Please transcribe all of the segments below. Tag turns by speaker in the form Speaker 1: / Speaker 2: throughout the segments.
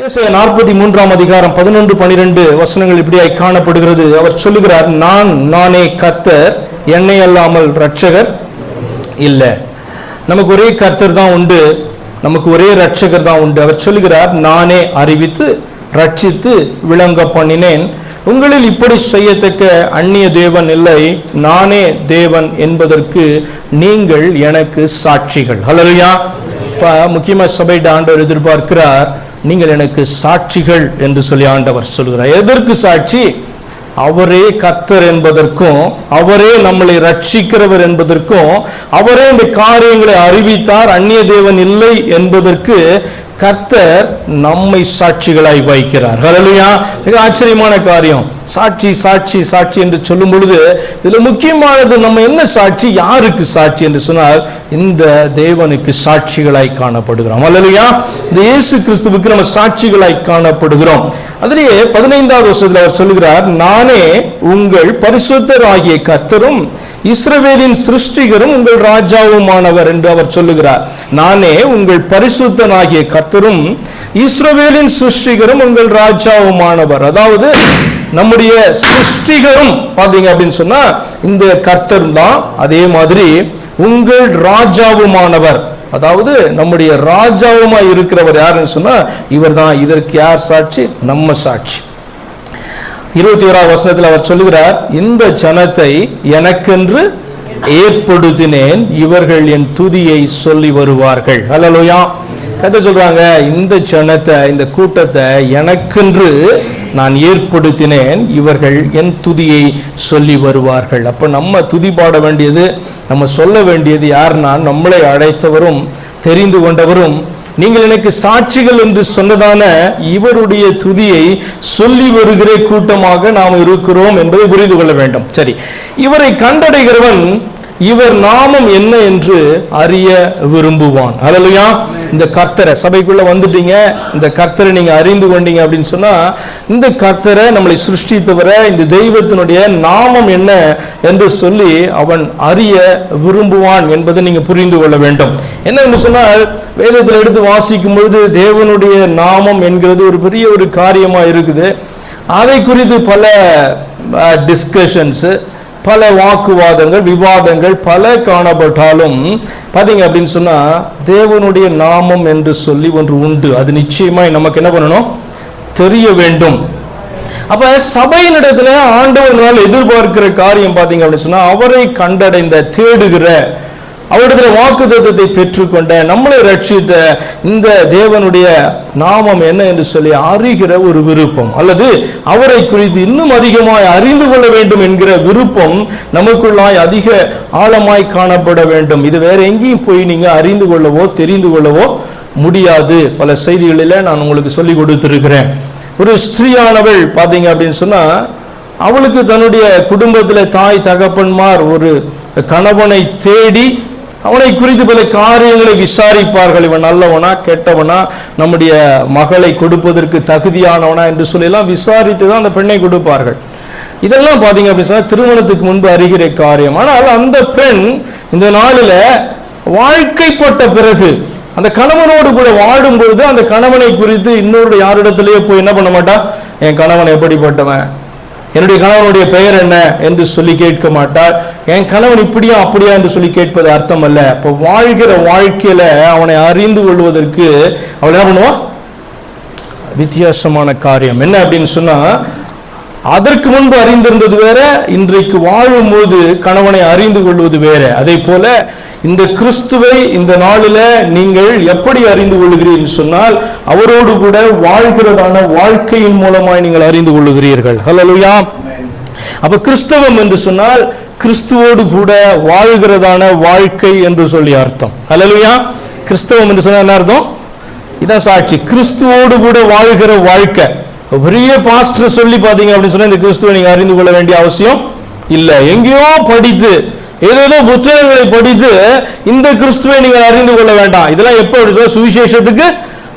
Speaker 1: இயேசைய நாற்பத்தி மூன்றாம் அதிகாரம் பதினொன்று பனிரெண்டு வசனங்கள் இப்படியாய் காணப்படுகிறது. அவர் சொல்லுகிறார் நான் நானே கர்த்தர் என்னை அல்லாமல் ரட்சகர் இல்லை. நமக்கு ஒரே கர்த்தர் தான் உண்டு நமக்கு ஒரே ரட்சகர் தான் உண்டு. அவர் சொல்லுகிறார் நானே அறிவித்து ரட்சித்து விளங்க பண்ணினேன். உங்களில் இப்படி செய்யத்தக்க அந்நிய தேவன் இல்லை. நானே தேவன் என்பதற்கு நீங்கள் எனக்கு சாட்சிகள். ஹலோ இப்ப முக்கியமா சபையிட்ட ஆண்டவர் எதிர்பார்க்கிறார் நீங்கள் எனக்கு சாட்சிகள் என்று சொல்லி ஆண்டவர் சொல்கிறார். எதற்கு சாட்சி? அவரே கர்த்தர் என்பதற்கும் அவரே நம்மளை ரட்சிக்கிறவர் என்பதற்கும் அவரே இந்த காரியங்களை அறிவித்தார் அந்நிய தேவன் இல்லை என்பதற்கு கர்த்தர் நம்மை சாட்சிகளாய் வைக்கிறார். ஹலலுயா மிக ஆச்சரியமான காரியம். சாட்சி சாட்சி சாட்சி என்று சொல்லும் பொழுது இதில் முக்கியமானது நம்ம என்ன சாட்சி யாருக்கு சாட்சி என்று சொன்னால் இந்த தேவனுக்கு சாட்சிகளாய் காணப்படுகிறோம். அல்லலையா இந்த இயேசு கிறிஸ்துவுக்கு நம்ம சாட்சிகளாய் காணப்படுகிறோம். அதிலேயே பதினைந்தாவது வருஷத்தில் அவர் சொல்லுகிறார் நானே உங்கள் பரிசுத்தராகிய கர்த்தரும் இஸ்ரவேலின் சிருஷ்டிகரும் உங்கள் ராஜாவுமானவர் என்று அவர் சொல்லுகிறார். நானே உங்கள் பரிசுத்தனாகிய கர்த்தரும் இஸ்ரவேலின் சிருஷ்டிகரும் உங்கள் ராஜாவுமானவர். அதாவது நம்முடைய சிருஷ்டிகரும் பாத்தீங்க அப்படின்னு சொன்னா இந்த கர்த்தர் தான். அதே மாதிரி உங்கள் ராஜாவுமானவர். அதாவது நம்முடைய ராஜாவுமா இருக்கிறவர் யாருன்னு சொன்னா இவர் தான் இதற்கு யார் சாட்சி? நம்ம சாட்சி. இருபத்தி ஓராவது வசனத்தில் அவர் சொல்லுகிறார் இந்த ஜனத்தை எனக்கென்று ஏற்படுத்தினேன் இவர்கள் என் துதியை சொல்லி வருவார்கள். ஹalleluya. கதை சொல்றாங்க இந்த ஜனத்தை இந்த கூட்டத்தை எனக்கென்று நான் ஏற்படுத்தினேன் இவர்கள் என் துதியை சொல்லி வருவார்கள். அப்ப நம்ம துதி பாட வேண்டியது நம்ம சொல்ல வேண்டியது யாருன்னா நம்மளை அழைத்தவரும் தெரிந்து கொண்டவரும் நீங்கள் எனக்கு சாட்சிகள் என்று சொன்னதான இவருடைய துதியை சொல்லி வருகிற கூட்டமாக நாம் இருக்கிறோம் என்பதை புரிந்து கொள்ள வேண்டும். சரி இவரை கண்டடைகிறவன் இவர் நாமம் என்ன என்று அறிய விரும்புவான். அதுலயா இந்த கர்த்தரை சபைக்குள்ள வந்துட்டீங்க. இந்த கர்த்தரை நீங்க அறிந்து கொண்டீங்க அப்படின்னு சொன்னா இந்த கர்த்தரை நம்மளை சிருஷ்டித்தவர இந்த தெய்வத்தினுடைய நாமம் என்ன என்று சொல்லி அவன் அறிய விரும்புவான் என்பதை நீங்க புரிந்து கொள்ள வேண்டும். என்ன என்று சொன்னால் வேதத்தில் எடுத்து வாசிக்கும் பொழுது தேவனுடைய நாமம் என்கிறது ஒரு பெரிய ஒரு காரியமா இருக்குது. அதை குறித்து பல டிஸ்கஷன்ஸு பல வாக்குவாதங்கள் விவாதங்கள் பல காணப்பட்டாலும் பாத்தீங்க அப்படின்னு சொன்னா தேவனுடைய நாமம் என்று சொல்லி ஒன்று உண்டு. அது நிச்சயமாய் நமக்கு என்ன பண்ணணும்? தெரிய வேண்டும். அப்ப சபையினிடத்துல ஆண்டவர்களால் எதிர்பார்க்கிற காரியம் பாத்தீங்க அப்படின்னு சொன்னா அவரை கண்டடைந்த தேடுகிற அவருடைய வாக்கு தத்துவத்தை பெற்றுக்கொண்ட நம்மளை ரட்சித்த இந்த தேவனுடைய நாமம் என்ன என்று சொல்லி அறிகிற ஒரு விருப்பம். அல்லது அவரை குறித்து இன்னும் அதிகமாய் அறிந்து கொள்ள வேண்டும் என்கிற விருப்பம் நமக்குள்ளாய் அதிக ஆழமாய் காணப்பட வேண்டும். இது வேற எங்கேயும் போய் நீங்க அறிந்து கொள்ளவோ தெரிந்து கொள்ளவோ முடியாது. பல செய்திகளில நான் உங்களுக்கு சொல்லி கொடுத்திருக்கிறேன். ஒரு ஸ்திரீயானவள் பாத்தீங்க அப்படின்னு சொன்னா அவளுக்கு தன்னுடைய குடும்பத்தில் தாய் தகப்பன்மார் ஒரு கணவனை தேடி அவனை குறித்து பல காரியங்களை விசாரிப்பார்கள். இவன் நல்லவனா கெட்டவனா நம்முடைய மகளை கொடுப்பதற்கு தகுதியானவனா என்று சொல்லிலாம் விசாரித்து தான் அந்த பெண்ணை கொடுப்பார்கள். இதெல்லாம் பாத்தீங்க அப்படின்னு சொன்னா திருமணத்துக்கு முன்பு அறிகிற காரியம். ஆனால் அந்த பெண் இந்த நாளில வாழ்க்கைப்பட்ட பிறகு அந்த கணவனோடு கூட வாழும் பொழுது அந்த கணவனை குறித்து இன்னொரு யாரிடத்திலேயே போய் என்ன பண்ண மாட்டா? என் கணவன் எப்படிப்பட்டவன்? என்னுடைய கணவனுடைய பெயர் என்ன என்று சொல்லி கேட்க மாட்டார். என் கணவன் இப்படியா அப்படியா என்று சொல்லி கேட்பது அர்த்தம் அல்ல இப்போ வாழ்கிற வாழ்க்கையில அவனை அறிந்து கொள்வதற்கு அவள் என்ன பண்ணுவா? வித்தியாசமான காரியம். என்ன அப்படின்னு சொன்னா அதற்கு முன்பு அறிந்திருந்தது வேற இன்றைக்கு வாழும்போது கணவனை அறிந்து கொள்வது வேற. அதே போல இந்த கிறிஸ்துவை இந்த நாளில நீங்கள் எப்படி அறிந்து கொள்கிறீர்கள் சொன்னால் அவரோடு கூட வாழ்கிறதான வாழ்க்கையின் மூலமாய் நீங்கள் அறிந்து கொள்ளுகிறீர்கள். ஹலலுயா அப்ப கிறிஸ்தவம் என்று சொன்னால் கிறிஸ்துவோடு கூட வாழ்கிறதான வாழ்க்கை என்று சொல்லி அர்த்தம். ஹலலுயா கிறிஸ்தவம் என்று சொன்னால் என்ன அர்த்தம்? இதான் சாட்சி. கிறிஸ்துவோடு கூட வாழ்கிற வாழ்க்கை. பெரிய பாஸ்டர் சொல்லி பாத்தீங்க அப்படின்னு சொன்னா இந்த கிறிஸ்துவை நீங்க அறிந்து கொள்ள வேண்டிய அவசியம் இல்ல. எங்கேயோ படித்து ஏதேதோ புத்தகங்களை படித்து இந்த கிறிஸ்துவை நீங்கள் அறிந்து கொள்ள வேண்டாம். இதெல்லாம் எப்போ அப்படி சுவிசேஷத்துக்கு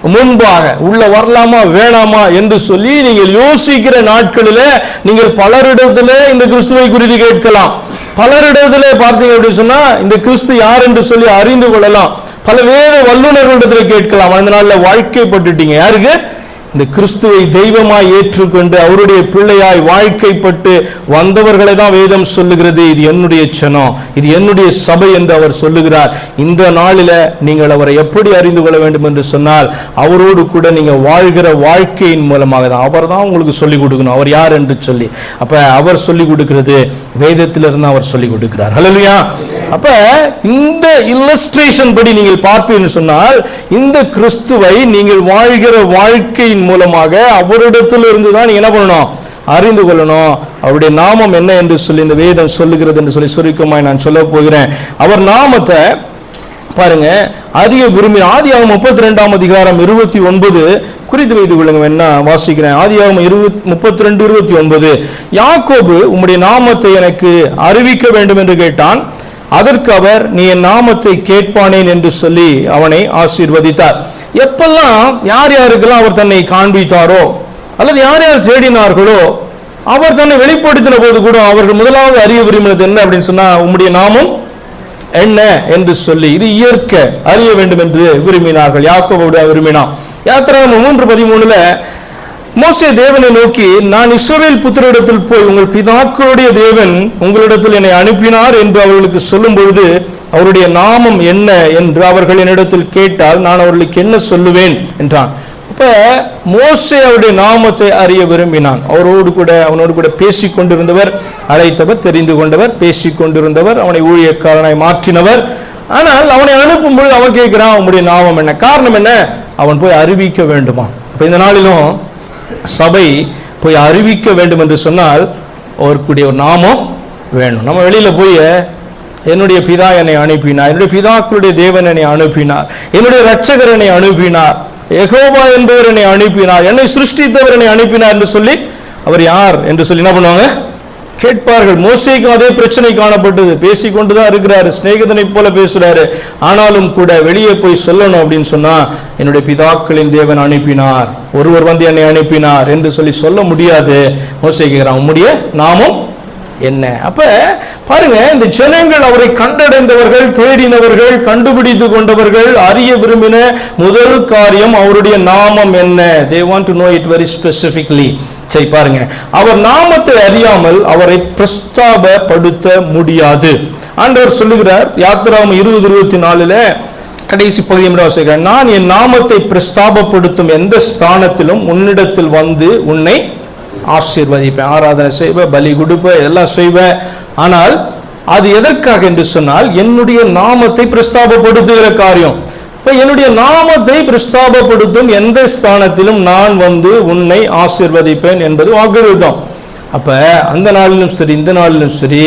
Speaker 1: முன்பாக. உள்ள வரலாமா வேணாமா என்று சொல்லி நீங்கள் யோசிக்கிற நாட்களில நீங்கள் பலரிடத்துல இந்த கிறிஸ்துவை குறித்து கேட்கலாம். பலரிடத்துல பார்த்தீங்க அப்படின்னு சொன்னா இந்த கிறிஸ்து யார் என்று சொல்லி அறிந்து கொள்ளலாம். பல வேத வல்லுநர்களிடத்துல கேட்கலாம். அந்த நாளில் வாழ்க்கைப்பட்டுட்டீங்க. யாருக்கு? இந்த கிறிஸ்துவை தெய்வமாய் ஏற்றுக்கொண்டு அவருடைய பிள்ளையாய் வாழ்க்கைப்பட்டு வந்தவர்களை தான் வேதம் சொல்லுகிறது. இது என்னுடைய சனம். இது என்னுடைய சபை என்று அவர் சொல்லுகிறார். இந்த நாளில் நீங்கள் அவரை எப்படி அறிந்து கொள்ள வேண்டும் என்று சொன்னால் அவரோடு கூட நீங்கள் வாழ்கிற வாழ்க்கையின் மூலமாக தான். அவர் தான் உங்களுக்கு சொல்லிக் கொடுக்கணும். அவர் யார் என்று சொல்லி. அப்போ அவர் சொல்லிக் கொடுக்கிறது வேதத்திலிருந்து அவர் சொல்லிக் கொடுக்கிறார். ஹலோ அப்ப இந்த இல்லஸ்ட்ரேஷன் படி நீங்கள் பார்ப்பீர்கள் சொன்னால் இந்த கிறிஸ்துவை நீங்கள் வாழ்கிற வாழ்க்கையின் மூலமாக அவரிடத்தில் இருந்து தான் நீங்க என்ன பண்ணணும்? அறிந்து கொள்ளணும். அவருடைய நாமம் என்ன என்று சொல்லி இந்த வேதம் சொல்லுகிறது என்று சொல்லி சுருக்கமாய் நான் சொல்ல போகிறேன். அவர் நாமத்தை பாருங்க அதிக விரும்பி ஆதியாகமம் முப்பத்தி ரெண்டாம் அதிகாரம் இருபத்தி ஒன்பது குறித்து வைத்து கொள்ளுங்க என்ன வாசிக்கிறேன்? ஆதியாகமம் இருபத்தி முப்பத்தி ரெண்டு இருபத்தி ஒன்பது. யாக்கோபு உம்முடைய நாமத்தை எனக்கு அறிவிக்க வேண்டும் என்று கேட்டான். அதற்கு அவர் நீ என் நாமத்தை கேட்பானேன் என்று சொல்லி அவனை ஆசீர்வதித்தார். எப்பெல்லாம் யார் யாருக்கெல்லாம் அவர் தன்னை காண்பித்தாரோ அல்லது யார் யார் தேடினார்களோ அவர் தன்னை வெளிப்படுத்தின போது கூட அவர்கள் முதலாவது அறிய விரும்பினது என்ன அப்படின்னு சொன்னா உம்முடைய நாமம் என்ன? என்று சொல்லி இது இயற்கை அறிய வேண்டும் என்று விரும்பினார்கள். யாக்கோபோடு விரும்பினான். யாத்திரா மூன்று பதிமூணுல மோசே தேவனை நோக்கி நான் இஸ்ரவேல் புத்திரிடத்தில் போய் உங்கள் பிதாக்களுடைய தேவன் உங்களிடத்தில் என்னை அனுப்பினார் என்று அவர்களுக்கு சொல்லும் பொழுது அவருடைய நாமம் என்ன? என்று அவர்கள் என்னிடத்தில் கேட்டால் நான் அவர்களுக்கு என்ன சொல்லுவேன்? என்றான். இப்போ மோசே அவருடைய நாமத்தை அறிய விரும்பினான். அவரோடு கூட அவனோடு கூட பேசிக் கொண்டிருந்தவர் அழைத்தவர் தெரிந்து கொண்டவர் பேசிக் கொண்டிருந்தவர் அவனை ஊழியக்காரனாய் மாற்றினவர். ஆனால் அவனை அனுப்பும் பொழுது அவன் கேட்கிறான் அவனுடைய நாமம் என்ன? காரணம் என்ன? அவன் போய் அறிவிக்க வேண்டுமா? இப்போ இந்த நாளிலும் சபை போய் அறிவிக்க வேண்டும் என்று சொன்னால் அவருக்குடைய ஒரு நாமம் வேணும். நம்ம வெளியில் போய் என்னுடைய பிதா என்னை அனுப்பினார் என்னுடைய பிதாக்களுடைய தேவன் என்னை அனுப்பினார் என்னுடைய ரட்சகர் என்னை அனுப்பினார் எகோபா என்பவர் என்னை அனுப்பினார் என்னை சிருஷ்டித்தவர் என்னை அனுப்பினார் என்று சொல்லி அவர் யார் என்று சொல்லி என்ன பண்ணுவாங்க? கேட்பார்கள். மோசைக்கும் அதே பிரச்சனை காணப்பட்டது. பேசிக்கொண்டு தான் இருக்கிறாரு. சிநேகிதனை போல பேசுறாரு. ஆனாலும் கூட வெளியே போய் சொல்லணும் அப்படின்னு சொன்னா என்னுடைய பிதாக்களின் தேவன் அனுப்பினார். ஒருவர் வந்து என்னை அனுப்பினார் என்று சொல்லி சொல்ல முடியாது. மோசை கேட்கிறான் உம்முடைய நாமம் என்ன? அப்ப பாருங்க இந்த ஜனங்கள் அவரை கண்டடைந்தவர்கள் தேடினவர்கள் கண்டுபிடித்து கொண்டவர்கள் அறிய விரும்பின முதல் காரியம் அவருடைய நாமம் என்ன? They want to know it very specifically சரி பாருங்க. அவர் நாமத்தை அறியாமல் அவரை பிரஸ்தாபப்படுத்த முடியாது. ஆண்டவர் சொல்லுகிறார் யாத்திராம இருபது இருபத்தி நாலுல கடைசி பகுதியை வாசிக்கிறேன் நான் என் நாமத்தை பிரஸ்தாபப்படுத்தும் எந்த ஸ்தானத்திலும் உன்னிடத்தில் வந்து உன்னை ஆசீர்வதிப்பேன். ஆராதனை செய்வேன் பலி கொடுப்பேன் எல்லாம் செய்வேன் ஆனால் அது எதற்காக? என்று சொன்னால் என்னுடைய நாமத்தை பிரஸ்தாபப்படுத்துகிற காரியம். இப்போ என்னுடைய நாமத்தை பிரஸ்தாபப்படுத்தும் எந்த ஸ்தானத்திலும் நான் வந்து உன்னை ஆசிர்வதிப்பேன் என்பது வாக்குறுதம் அப்போ அந்த நாளிலும் சரி இந்த நாளிலும் சரி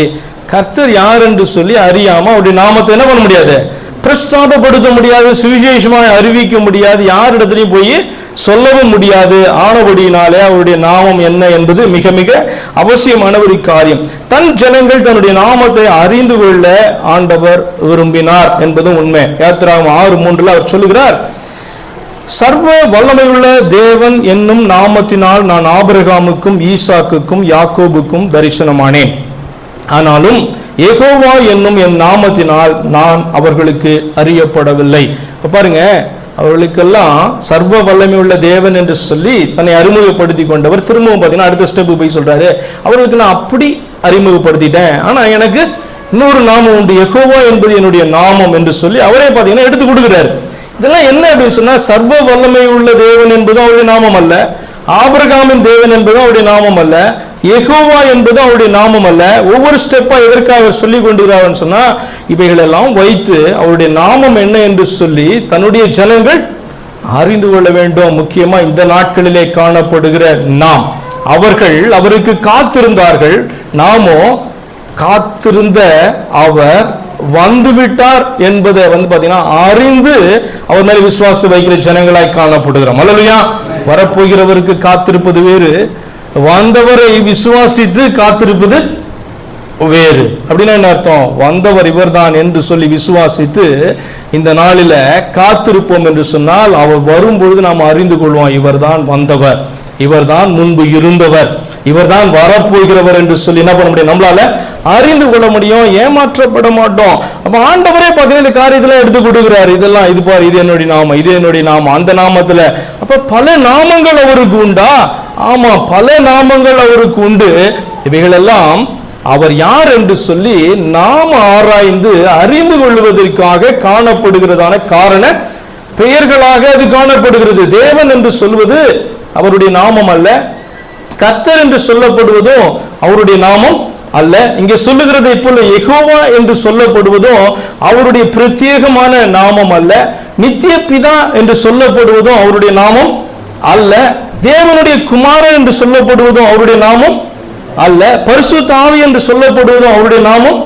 Speaker 1: கர்த்தர் யார் என்று சொல்லி அறியாமல் அவருடைய நாமத்தை என்ன பண்ண முடியாது? பிரஸ்தாபப்படுத்த முடியாது சுவிசேஷமாக அறிவிக்க முடியாது. யாரிடத்திலையும் போய் சொல்லவும் முடியாது. ஆனபடியினாலே அவருடைய நாமம் என்ன என்பது மிக மிக அவசியமான ஒரு காரியம். தன் ஜனங்கள் தன்னுடைய நாமத்தை அறிந்து கொள்ள ஆண்டவர் விரும்பினார் என்பதும் உண்மை. யாத்திராவும் ஆறு மூன்றுல அவர் சொல்லுகிறார் சர்வ வல்லமையுள்ள தேவன் என்னும் நாமத்தினால் நான் ஆபிரகாமுக்கும் ஈசாக்குக்கும் யாக்கோபுக்கும் தரிசனமானேன். ஆனாலும் ஏகோவா என்னும் என் நாமத்தினால் நான் அவர்களுக்கு அறியப்படவில்லை. பாருங்க அவர்களுக்கெல்லாம் சர்வ வல்லமை உள்ள தேவன் என்று சொல்லி தன்னை அறிமுகப்படுத்தி கொண்டவர். திரும்பவும் பார்த்தீங்கன்னா அடுத்த ஸ்டெப் போய் சொல்றாரு. அவர்களுக்கு நான் அப்படி அறிமுகப்படுத்திட்டேன். ஆனா எனக்கு இன்னொரு நாமம் உண்டு. எகோவா என்பது என்னுடைய நாமம் என்று சொல்லி அவரே பார்த்தீங்கன்னா எடுத்து கொடுக்குறாரு. இதெல்லாம் என்ன அப்படின்னு சொன்னா சர்வ வல்லமை உள்ள தேவன் என்பதும் அவருடைய நாமம் அல்ல. ஆபிரகாமின் தேவன் என்பதும் அவருடைய நாமம் அல்ல. எகோவா என்பதும் அவருடைய நாமம் அல்ல. ஒவ்வொரு ஸ்டெப்பா எதற்காக சொல்லி கொண்டிருக்கிறார்னு சொன்னா இவைகளெல்லாம் வைத்து அவருடைய நாமம் என்ன என்று சொல்லி தன்னுடைய ஜனங்கள் அறிந்து கொள்ள வேண்டும். முக்கியமா இந்த நாட்களிலே காணப்படுகிற நாம். அவர்கள் அவருக்கு காத்திருந்தார்கள். நாமோ காத்திருந்த அவர் வந்துவிட்டார் என்பதை வந்து பாத்தீங்கன்னா அறிந்து அவர் மேல விசுவாசத்தை வைக்கிற ஜனங்களாய் காணப்படுகிறோம். அல்லையா வரப்போகிறவருக்கு காத்திருப்பது வேறு. வந்தவரை விசுவாசித்து காத்திருப்பது வேறு. அப்படின்னா என்ன அர்த்தம்? வந்தவர் இவர்தான் என்று சொல்லி விசுவாசித்து இந்த நாளில காத்திருப்போம் என்று சொன்னால் அவர் வரும்பொழுது நாம் அறிந்து கொள்வோம் இவர்தான் வந்தவர். இவர்தான் முன்பு இருந்தவர். இவர்தான் வரப்போகிறவர் என்று சொல்லி என்ன பண்ண முடியும்? நம்மளால அறிந்து கொள்ள முடியும் ஏமாற்றப்பட மாட்டோம். அப்ப ஆண்டவரே பார்த்தீங்கன்னா இந்த காரியத்துல எடுத்து கொடுக்குறாரு. இதெல்லாம் இது பாரு இது என்னுடைய நாமம் இது என்னுடைய நாமம் அந்த நாமத்துல. அப்ப பல நாமங்கள் அவருக்கு உண்டா? ஆமா பல நாமங்கள் அவருக்கு உண்டு. இவைகளெல்லாம் அவர் யார் என்று சொல்லி நாம் ஆராய்ந்து அறிந்து கொள்வதற்காக காணப்படுகிறதான காரண பெயர்களாக அது காணப்படுகிறது. தேவன் என்று சொல்வது அவருடைய நாமம் அல்ல கத்தர் என்று சொல்லப்படுவதும் அவருடைய நாமம் அல்ல. இங்கே சொல்லுகிறது இப்போ எகோவா என்று சொல்லப்படுவதும் அவருடைய பிரத்யேகமான நாமம் அல்ல. நித்திய பிதா என்று சொல்லப்படுவதும் அவருடைய நாமம் அல்ல. தேவனுடைய குமாரன் என்று சொல்லப்படுவதும் அவருடைய நாமம் அல்ல. பரிசு தாவி என்று சொல்லப்படுவதும் அவருடைய நாமம்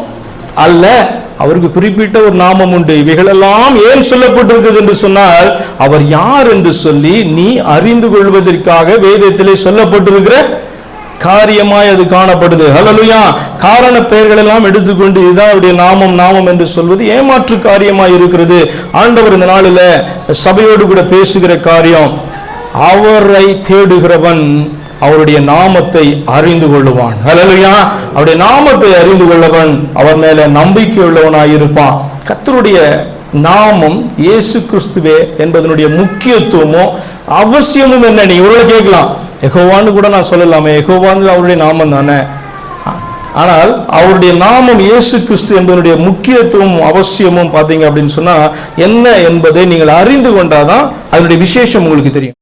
Speaker 1: அல்ல. அவருக்கு குறிப்பிட்ட ஒரு நாமம் உண்டு. இவைகளெல்லாம் ஏன் சொல்லப்பட்டிருக்கிறது என்று சொன்னால் அவர் யார் என்று சொல்லி நீ அறிந்து கொள்வதற்காக வேதத்திலே சொல்லப்பட்டிருக்கிற காரியமாய் அது காணப்படுது. ஹலலுயா காரண பெயர்கள் எல்லாம் எடுத்துக்கொண்டு இதுதான் அவருடைய நாமம் நாமம் என்று சொல்வது ஏமாற்று காரியமாய் இருக்கிறது. ஆண்டவர் இந்த நாளில் சபையோடு கூட பேசுகிற காரியம் அவரை தேடுகிறவன் அவருடைய நாமத்தை அறிந்து கொள்ளுவான். ஹalleluya அவருடைய நாமத்தை அறிந்து கொள்ளவன் அவர் மேல நம்பிக்கை உள்ளவனாய் இருப்பான் கர்த்தருடைய நாமம் இயேசு கிறிஸ்துவே என்பதனுடைய முக்கியத்துவமும் அவசியமும் என்ன? நீ இவரோட கேட்கலாம். எகோவான்னு கூட நான் சொல்லலாமே. எகோவான்னு அவருடைய நாமம் தானே. ஆனால் அவருடைய நாமம் இயேசு கிறிஸ்து என்பதனுடைய முக்கியத்துவம் அவசியமும் பார்த்தீங்க அப்படின்னு சொன்னா என்ன என்பதை நீங்கள் அறிந்து கொண்டாதான் அதனுடைய விசேஷம் உங்களுக்கு தெரியும்.